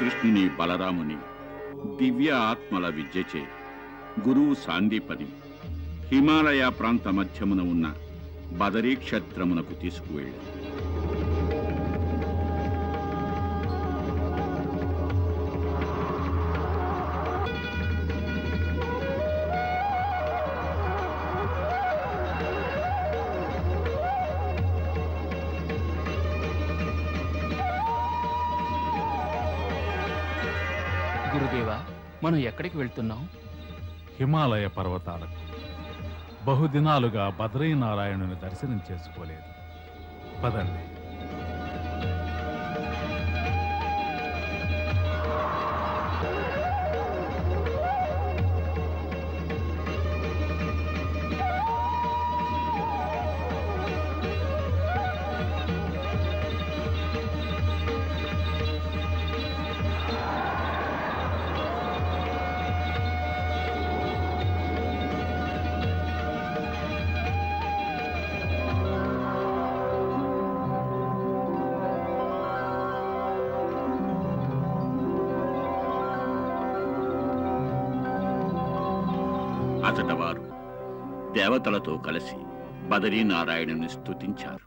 శ్రీకృష్ణుని బలరాముని దివ్య ఆత్మల విద్యచే గురువు సాందీపని హిమాలయ ప్రాంత మధ్యమున ఉన్న బదరీ క్షేత్రమునకు మనం ఎక్కడికి వెళ్తున్నాం? హిమాలయ పర్వతాలకు. బహుదినాలుగా బద్రీనారాయణుని దర్శనం చేసుకోలేదు. పదండి. అతట వారు దేవతలతో కలిసి బదరీనారాయణుని స్థుతించారు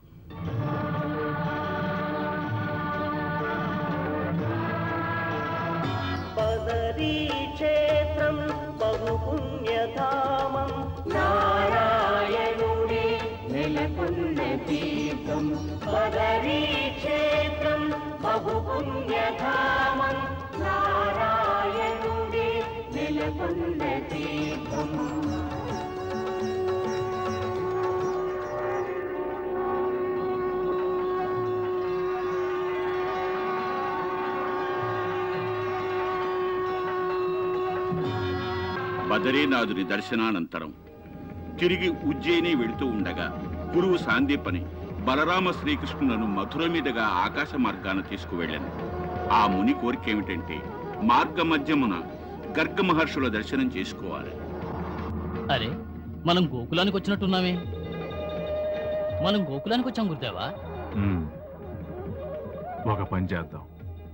పదరీ క్షేత్రం బహు నారాయణుడే నెలకొన్న తీర్థం. క్షేత్రం నారాయణుడే నెలకొన్న తీర్థం. బదరీనాథుని దర్శనానంతరం తిరిగి ఉజ్జయిని వెళుతూ ఉండగా గురువు సాందీపని బలరామ శ్రీకృష్ణులను మధుర మీదుగా ఆకాశ మార్గాన తీసుకువెళ్ళాను. ఆ ముని కోరిక ఏమిటంటే మార్గ మధ్యమున గర్గ మహర్షుల దర్శనం చేసుకోవాలి. అరే మనం గోకులానికి వచ్చినట్టున్నామే. మనం గోకులానికి వచ్చాం గురుదేవా. ఒక పని చేద్దాం.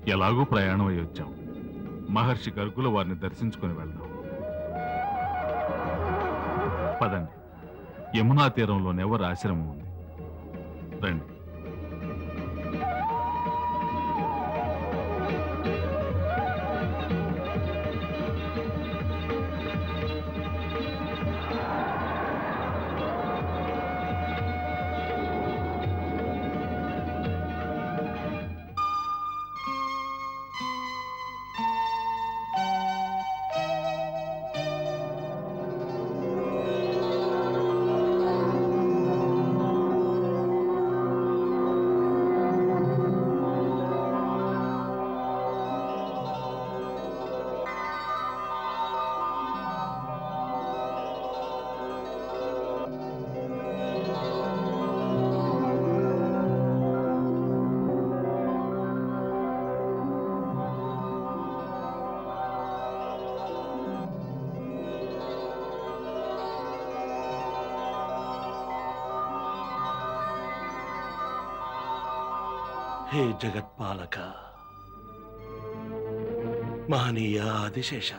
ఎలాగూ ప్రయాణం అయి వచ్చాం. మహర్షి గర్గుల వారిని దర్శించుకొని వెళ్దాం. పదండి. యమునా తీరంలోనెవరు ఆశ్రమం ఉంది? రండి. హే జగత్పాలక. మహనీయ ఆదిశేష.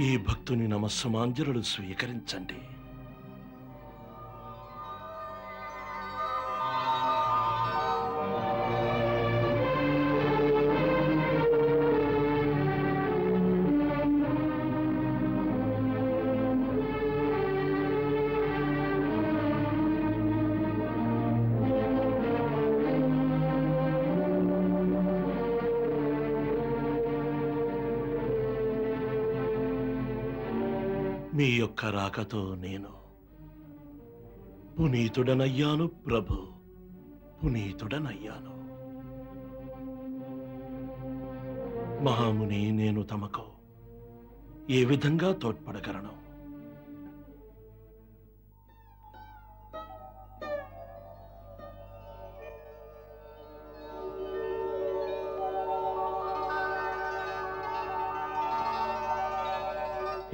ఈ భక్తుని నమస్సమాంజలుడు స్వీకరించండి. మీ యొక్క రాకతో నేను పునీతుడనయ్యాను ప్రభు. పునీతుడనయ్యాను. మహాముని నేను తమకు ఏ విధంగా తోడ్పడగలను?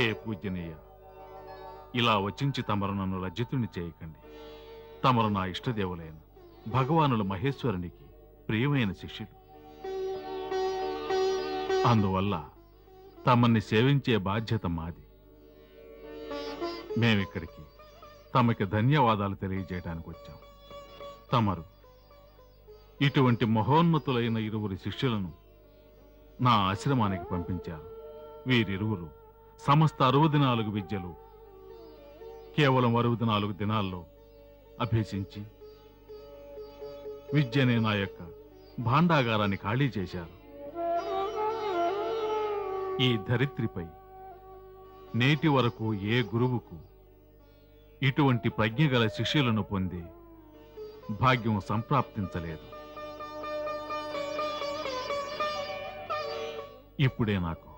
హే పూజనీయ ఇలా వచించి తమరు నన్ను లజ్జితుని చేయకండి. తమరు నా ఇష్టదేవులైన భగవానుల మహేశ్వరునికి ప్రియమైన శిష్యులు. అందువల్ల తమని సేవించే బాధ్యత మాది. మేమిక్కడికి తమకి ధన్యవాదాలు తెలియజేయడానికి వచ్చాం. తమరు ఇటువంటి మహోన్నతులైన ఇరువురి శిష్యులను నా ఆశ్రమానికి పంపించారు. వీరిరువురు సమస్త అరవది నాలుగు విద్యలు కేవలం అరవై నాలుగు దినాల్లో అభ్యసించి విద్యనే నా యొక్క భాండాగారాన్ని ఖాళీ చేశారు. ఈ ధరిత్రిపై నేటి వరకు ఏ గురువుకు ఇటువంటి ప్రజ్ఞ గల శిష్యులను పొంది భాగ్యం సంప్రాప్తించలేదు. ఇప్పుడే నాకు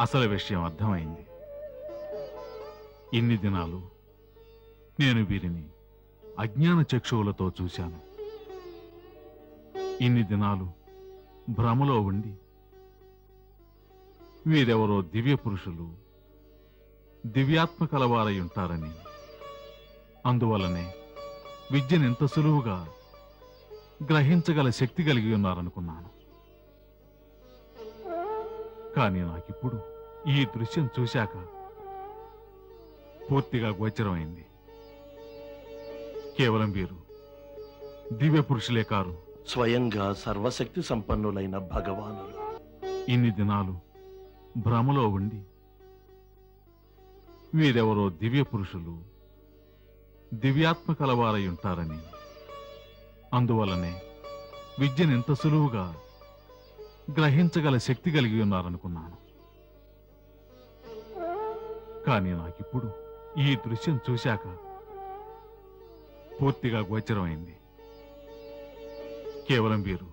అసలు విషయం అర్థమైంది. ఇన్ని దినాలు నేను వీరిని అజ్ఞాన చక్షువులతో చూశాను. ఇన్ని దినాలు భ్రమలో ఉండి వీరెవరో దివ్య పురుషులు దివ్యాత్మ కలవారై ఉంటారని. అందువలనే విద్యను ఎంత సులువుగా గ్రహించగల శక్తి కలిగి ఉన్నారనుకున్నాను. కానీ నాకిప్పుడు ఈ దృశ్యం చూశాక పూర్తిగా గోచరమైంది. కేవలం వీరు దివ్య పురుషులే కారు. స్వయంగా సర్వశక్తి సంపన్నులైన భగవానులు. ఇన్ని దినాలు భ్రమలో ఉండి వీరెవరో దివ్య పురుషులు దివ్యాత్మ కలవారై ఉంటారని. అందువలనే విద్యను ఎంత సులువుగా గ్రహించగల శక్తి కలిగి ఉన్నారనుకున్నాను. కానీ నాకిప్పుడు ఈ దృశ్యం చూశాక పూర్తిగా గోచరమైంది. కేవలం వీరు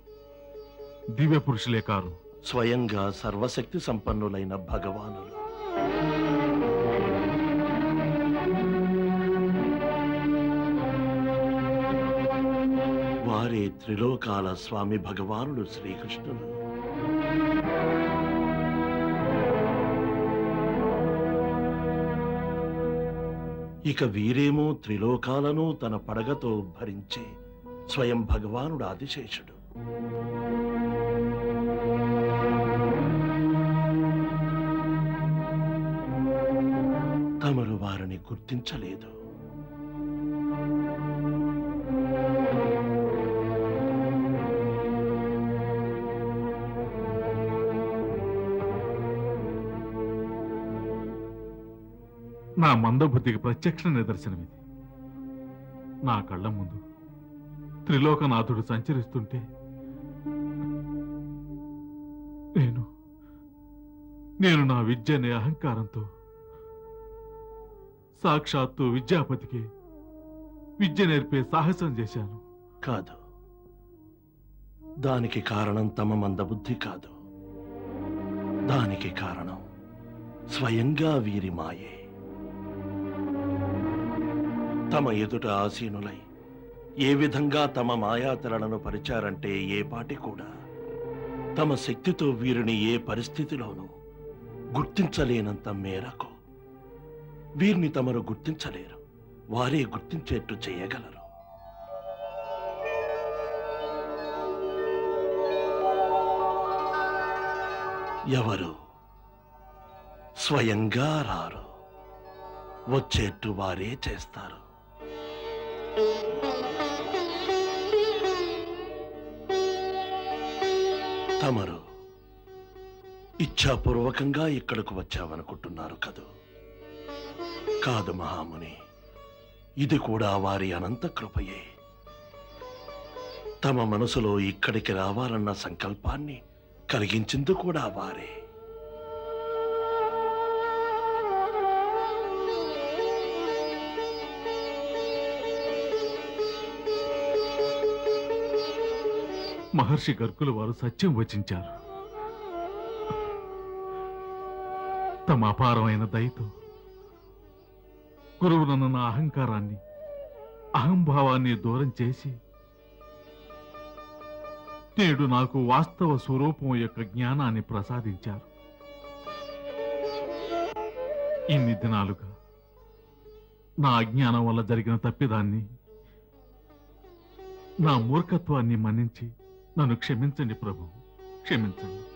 దివ్య పురుషులే కారు. స్వయంగా సర్వశక్తి సంపన్నులైన భగవానులు. వారే త్రిలోకాల స్వామి భగవానుడు శ్రీకృష్ణుడు ఇక వీరేమో త్రిలోకాలను తన పడగతో భరించే స్వయం భగవానుడు ఆదిశేషుడు తమరు వారిని గుర్తించలేదు. నా మందబుద్ధికి ప్రత్యక్ష నిదర్శనమిది. నా కళ్ళ ముందు త్రిలోకనాథుడు సంచరిస్తుంటే నేను నేను నా విద్య అనే అహంకారంతో సాక్షాత్తు విద్యాపతికి విద్య నేర్పే సాహసం చేశాను. కాదు. దానికి కారణం తమ మందబుద్ధి కాదు. దానికి కారణం స్వయంగా వీరి మాయే. తమ ఎదుట ఆసీనులై ఏ విధంగా తమ మాయాతలను పరిచారంటే ఏ పాటి కూడా తమ శక్తితో వీరిని ఏ పరిస్థితిలోనూ గుర్తించలేనంత మేరకు వీరిని తమరు గుర్తించలేరు వారే గుర్తించేట్టు చేయగలరు. ఎవరు స్వయంగా రారు వచ్చేట్టు వారే చేస్తారు. తమరు ఇచ్ఛాపూర్వకంగా ఇక్కడకు వచ్చావనుకుంటున్నారు కదూ? కాదు మహాముని ఇది కూడా వారి అనంత కృపయే. తమ మనసులో ఇక్కడికి రావాలన్న సంకల్పాన్ని కలిగించింది కూడా వారే. మహర్షి గర్కులు వారు సత్యం వచించారు. తమ అపారమైన దయతో గురువునన్న నా అహంకారాన్ని అహంభావాన్ని దూరం చేసి నేడు నాకు వాస్తవ స్వరూపం యొక్క జ్ఞానాన్ని ప్రసాదించారు. ఇన్ని దినాలుగా నా అజ్ఞానం వల్ల జరిగిన తప్పిదాన్ని నా మూర్ఖత్వాన్ని మన్నించి నన్ను క్షమించండి ప్రభు. క్షమించండి.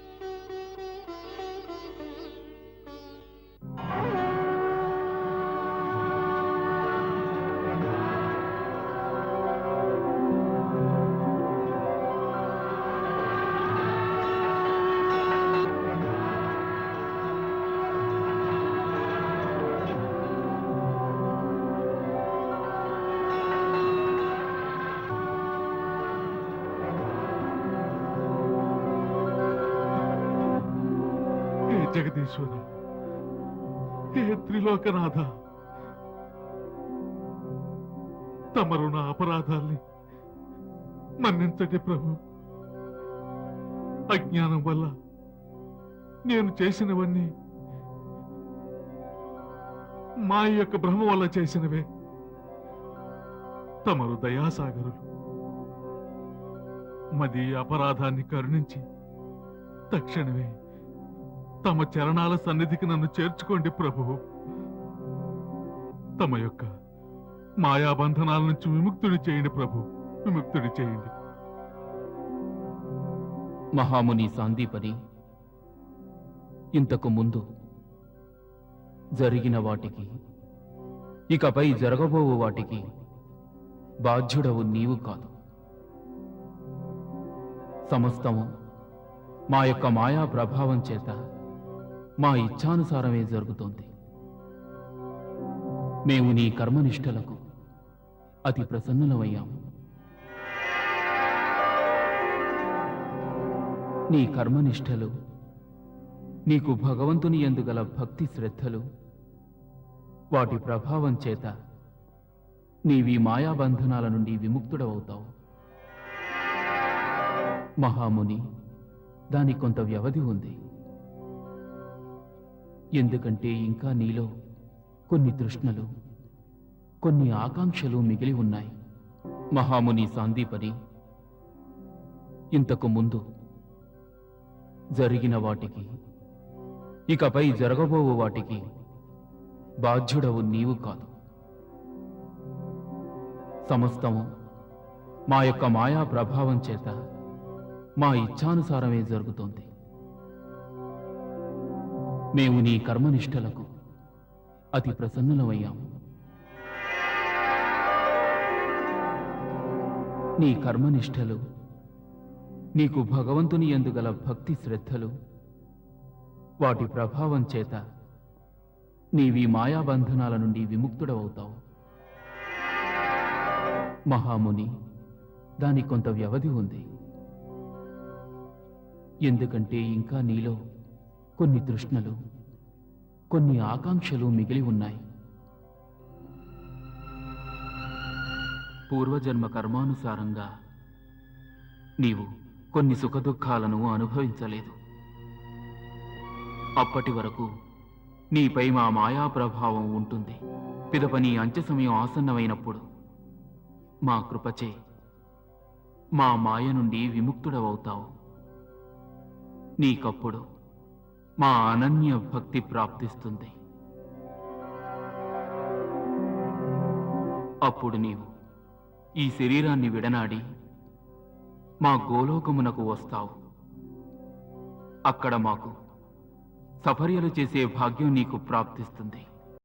జగదీశ్వర హే త్రిలోకనాథ? తమరు నా అపరాధాల్ని మన్నించండి ప్రభు. అజ్ఞానం వల్ల నేను చేసినవన్నీ మా యొక్క భ్రమ వల్ల చేసినవే. తమరు దయాసాగరులు. మది అపరాధాన్ని కరుణించి తక్షణమే తమ చరణాల సన్నిధికి నన్ను చేర్చుకోండి ప్రభువు తమ యొక్క మాయాబంధనాల నుంచి విముక్తుడి చేయండి ప్రభు. విముక్తుడి చేయండి. మహాముని సాందీపని ఇంతకు ముందు జరిగిన వాటికి ఇకపై జరగబోవు వాటికి బాధ్యుడవు నీవు కాదు. సమస్తము మా యొక్క మాయా ప్రభావం చేత మా ఇచ్ఛానుసారమే జరుగుతోంది. మేము నీ కర్మనిష్టలకు అతి ప్రసన్నులమయ్యాము. నీ కర్మనిష్టలు నీకు భగవంతుని ఎందుగల భక్తి శ్రద్ధలు వాటి ప్రభావం చేత నీవి మాయాబంధనాల నుండి విముక్తుడవుతావు. మహాముని దానికి కొంత వ్యవధి ఉంది. ఎందుకంటే ఇంకా నీలో కొన్ని తృష్ణలు కొన్ని ఆకాంక్షలు మిగిలి ఉన్నాయి. మహాముని సాందీపని ఇంతకు ముందు జరిగిన వాటికి ఇకపై జరగబోవు వాటికి బాధ్యుడవు నీవు కాదు. సమస్తము మా యొక్క మాయా ప్రభావం చేత మా ఇచ్ఛానుసారమే జరుగుతోంది. మేము నీ కర్మనిష్టలకు అతి ప్రసన్నులమయ్యాము నీ కర్మనిష్టలు నీకు భగవంతుని ఎందుగల భక్తి శ్రద్ధలు వాటి ప్రభావం చేత నీవి మాయాబంధనాల నుండి విముక్తుడవుతావు. మహాముని దానికి కొంత వ్యవధి ఉంది. ఎందుకంటే ఇంకా నీలో కొన్ని తృష్ణలు కొన్ని ఆకాంక్షలు మిగిలి ఉన్నాయి. పూర్వజన్మ కర్మానుసారంగా నీవు కొన్ని సుఖదుఖాలను అనుభవించలేదు. అప్పటి వరకు నీపై మా మాయా ప్రభావం ఉంటుంది. పిదప నీ అంత్య సమయం ఆసన్నమైనప్పుడు మా కృపచే మా మాయ నుండి విముక్తుడవవుతావు. నీకప్పుడు మా అనన్య భక్తి ప్రాప్తిస్తుంది. అప్పుడు నీవు ఈ శరీరాన్ని విడనాడి మా గోలోకమునకు వస్తావు. అక్కడ మాకు సఫర్యలు చేసే భాగ్యం నీకు ప్రాప్తిస్తుంది.